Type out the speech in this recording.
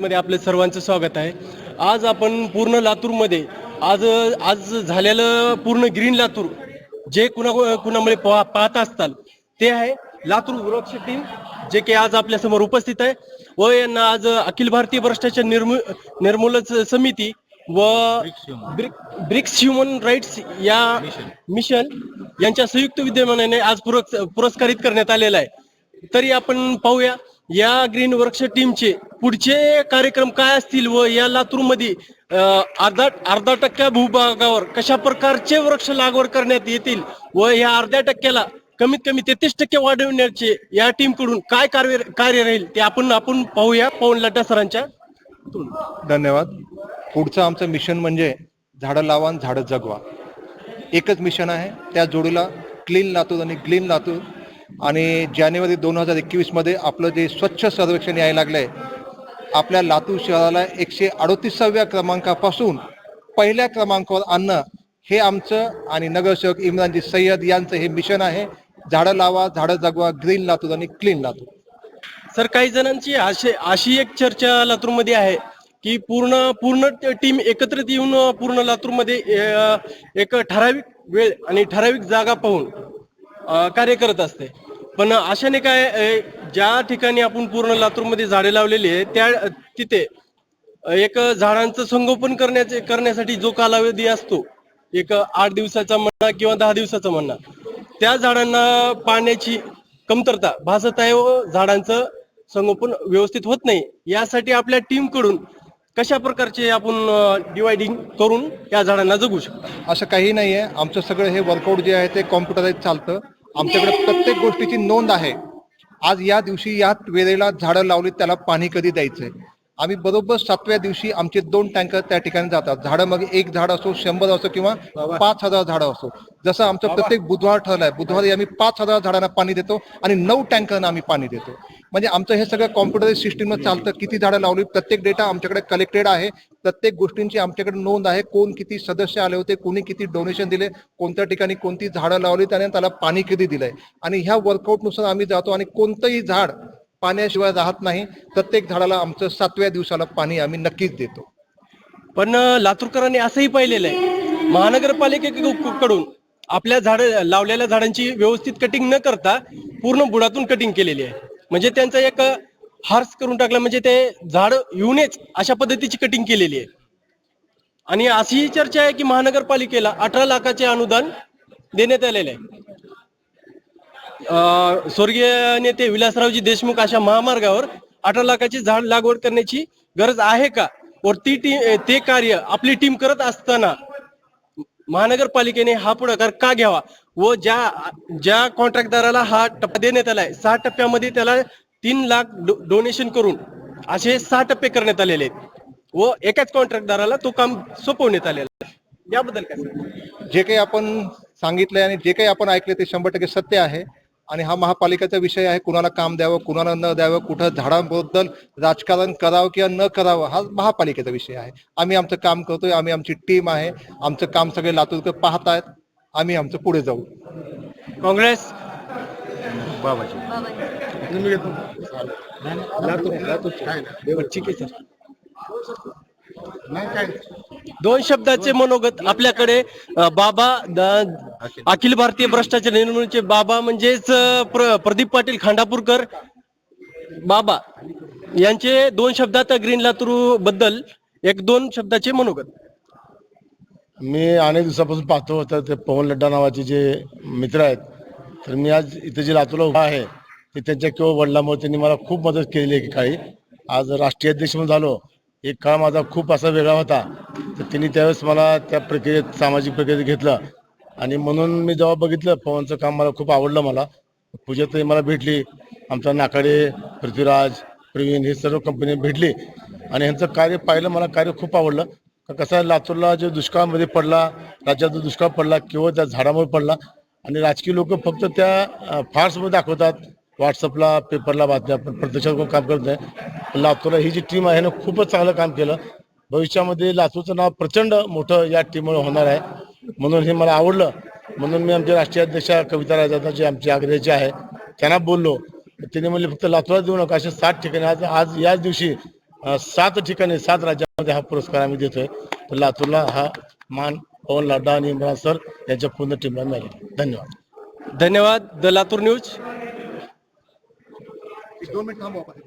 मध्ये आपलं सर्वांचं स्वागत आहे. आज आपण पूर्ण लातूरमध्ये आज आज झालेलं पूर्ण ग्रीन लातूर जे कुणा कुणामुळे पहा- पाहत असताल ते आहे लातूर वृक्ष टीम जे की आज आपल्यासमोर उपस्थित आहे. व यांना आज अखिल भारतीय भ्रष्टाचार निर्मू निर्मूलन समिती व ब्रिक- ब्रिक्स ह्युमन राईट्स या मिशन. यांच्या संयुक्त विद्यमानाने आज पुरस्- पुरस्कारित करण्यात आलेला आहे. तरी आपण पाहूया या ग्रीन वृक्ष टीमचे पुढचे कार्यक्रम काय असतील व या लातूरमध्ये अर्धा अर्धा टक्क्या भूभागावर कशा प्रकारचे वृक्ष लागवड करण्यात येतील व या अर्ध्या टक्क्याला कमीत कमी तेहतीस टक्के वाढवण्याचे या टीमकडून काय कार्य कार्य राहील ते आपण आपण पाहूया. पवन लड्डा सरांच्या धन्यवाद. पुढचं आमचं मिशन म्हणजे झाडं लावा आणि झाडं जगवा. एकच मिशन आहे त्या जोडीला क्लीन लातूर आणि ग्लीन लातूर आणि जानेवारी दोन हजार एकवीसमध्ये आपलं जे स्वच्छ सर्वेक्षण यायला लागलं आहे आपल्या लातूर शहराला एकशे अडोतीसाव्या क्रमांकापासून पहिल्या क्रमांकावर आणणं हे आमचं आणि नगरसेवक इम्रानजी सय्यद यांचं हे मिशन आहे. झाडं लावा झाडं जगवा ग्रीन लातूर आणि क्लीन लातूर. सर काही जणांची अशी अशी एक चर्चा लातूरमध्ये आहे की पूर्ण पूर्ण टीम एकत्रित येऊन पूर्ण लातूरमध्ये एक ठराविक वेळ आणि ठराविक जागा पाहून कार्य करत असते. पण अशाने काय ज्या ठिकाणी आपण पूर्ण लातूरमध्ये झाडे लावलेली आहे त्या तिथे एक झाडांचं संगोपन करण्याचे करण्यासाठी जो कालावधी असतो एक आठ दिवसाचा म्हणा किंवा दहा दिवसाचा म्हणा त्या झाडांना पाण्याची कमतरता भासत आहे व झाडांचं संगोपन व्यवस्थित होत नाही. यासाठी आपल्या टीमकडून कशा प्रकारचे आपण डिवायडिंग करून या झाडांना जगू शकतो? असं काही नाही आहे आमचं सगळं हे वर्कआउट जे आहे ते कॉम्प्युटराईज चालतं. आमच्याकडे प्रत्येक गोष्टीची नोंद आहे. आज या दिवशी या वेळेला झाडं लावली त्याला पाणी कधी द्यायचंय? आम्ही बरोबर सातव्या दिवशी आमचे दोन टँकर त्या ठिकाणी जातात. झाडं मग एक झाड असो शंभर असो किंवा पाच हजार झाडं असो. जसं आमचं प्रत्येक बुधवार ठरलाय. बुधवारी आम्ही पाच हजार झाडांना पाणी देतो आणि नऊ टँकरना आम्ही पाणी देतो. म्हणजे आमचं हे सगळं कॉम्प्युटराईज सिस्टीमवर चालतं. किती झाडं लावली प्रत्येक डेटा आमच्याकडे कलेक्टेड आहे. प्रत्येक गोष्टींची आमच्याकडे नोंद आहे. कोण किती सदस्य आले होते कोणी किती डोनेशन दिले कोणत्या ठिकाणी कोणती झाडं लावली त्याने त्याला पाणी किती दिलंय. आणि ह्या वर्कआउटनुसार आम्ही जातो आणि कोणतंही झाड पाण्याशिवाय राहत नाही. प्रत्येक झाडाला आमचं सातव्या दिवसाला पाणी आम्ही नक्कीच देतो. पण लातूरकरांनी असंही पाहिलेलं आहे. महानगरपालिकेकडून आपल्या झाड लावलेल्या झाडांची व्यवस्थित कटिंग न करता पूर्ण बुडातून कटिंग केलेली आहे. म्हणजे त्यांचा एक हार्स करून टाकला म्हणजे ते झाड येऊ अशा पद्धतीची कटिंग केलेली आहे. आणि अशीही चर्चा आहे की महानगरपालिकेला अठरा लाखाचे अनुदान देण्यात आलेले आहे. स्वर्गीय नेते विलासरावजी देशमुख अशा महामार्गावर अठरा लाखाची झाड लागवड करण्याची गरज आहे का? व ती टीम ते कार्य आपली टीम करत असताना महानगरपालिकेने हा पुढाकार का घ्यावा? व ज्या ज्या कॉन्ट्रॅक्टदाराला हा टप्पा देण्यात आलाय सहा टप्प्यामध्ये त्याला तीन लाख डो- डोनेशन करून असे सहा टप्पे करण्यात आलेले आहेत. व एकाच कॉन्ट्रॅक्टदाराला तो काम सोपवण्यात आलेला याबद्दल काय? जे काही आपण सांगितलंय आणि जे काही आपण ऐकले ते शंभर टक्के सत्य आहे. आणि हा महापालिकेचा विषय आहे. कुणाला काम द्यावं कुणाला न द्यावं कुठं झाडांबद्दल राजकारण करावं किंवा न करावं हा महापालिकेचा विषय आहे. आम्ही आमचं काम करतोय आम्ही आमची टीम आहे. आमचं काम सगळे लातूरकर पाहतायत. आम्ही आमचं पुढे जाऊ. काँग्रेस ठीक आहे सर दोन शब्दाचे मनोगत आपल्याकडे. बाबा द- अखिल भारतीय भ्रष्टाचार निर्मूलनाचे बाबा म्हणजेच प्र- प्रदीप पाटील खांडापूरकर. बाबा यांचे दोन शब्दात ग्रीन लातूरबद्दल एक दोन शब्दाचे मनोगत. मी अनेक दिवसापासून पाहतो होतं ते पवन लड्डा नावाचे जे मित्र आहेत तर मी आज इथे जे लातूरला उभा आहे ते त्यांच्या किंवा वडिलांमुळे त्यांनी मला खूप मदत केलेली आहे काही. आज राष्ट्रीय अध्यक्ष म्हणून झालो. एक काळ माझा खूप असा वेगळा होता. तर त्यांनी त्यावेळेस मला त्या प्रक्रियेत सामाजिक प्रक्रियेत घेतलं. आणि म्हणून मी जेव्हा बघितलं पवनचं काम मला खूप आवडलं मला. पूजाताई मला भेटली. आमचा नाकाडे पृथ्वीराज प्रवीण हे सर्व कंपनी भेटली. आणि ह्यांचं कार्य पाहिलं मला कार्य खूप आवडलं. कसं आहे, लातूरला जो दुष्काळामध्ये पडला राज्यात जो दुष्काळ पडला किंवा त्या झाडामुळे पडला आणि राजकीय लोक फक्त त्या फार्समध्ये दाखवतात व्हॉट्सअपला पेपरला बातम्या पण प्रत्यक्षात काम करत नाही लातूरला ही जी टीम आहे ना खूपच चांगलं काम केलं. भविष्यामध्ये लातूरचं नाव प्रचंड मोठं या टीममुळे होणार आहे. म्हणून हे मला आवडलं. म्हणून मी आमचे राष्ट्रीय अध्यक्ष कविता राजांना जे आमचे आग्रहाचे आहे. त्यांना बोललो. त्यांनी म्हणले फक्त लातूरात देऊ नका असे सात ठिकाणी आज आज याच दिवशी सात ठिकाणी सात राज्यामध्ये हा पुरस्कार आम्ही देतोय. तर लातूरला हा मान पवन लड्डा आणि इम्रान सर यांच्या पूर्ण टीमला मिळाला. धन्यवाद. धन्यवाद. The Latur news. एक दोन मिनिट थांबू आपण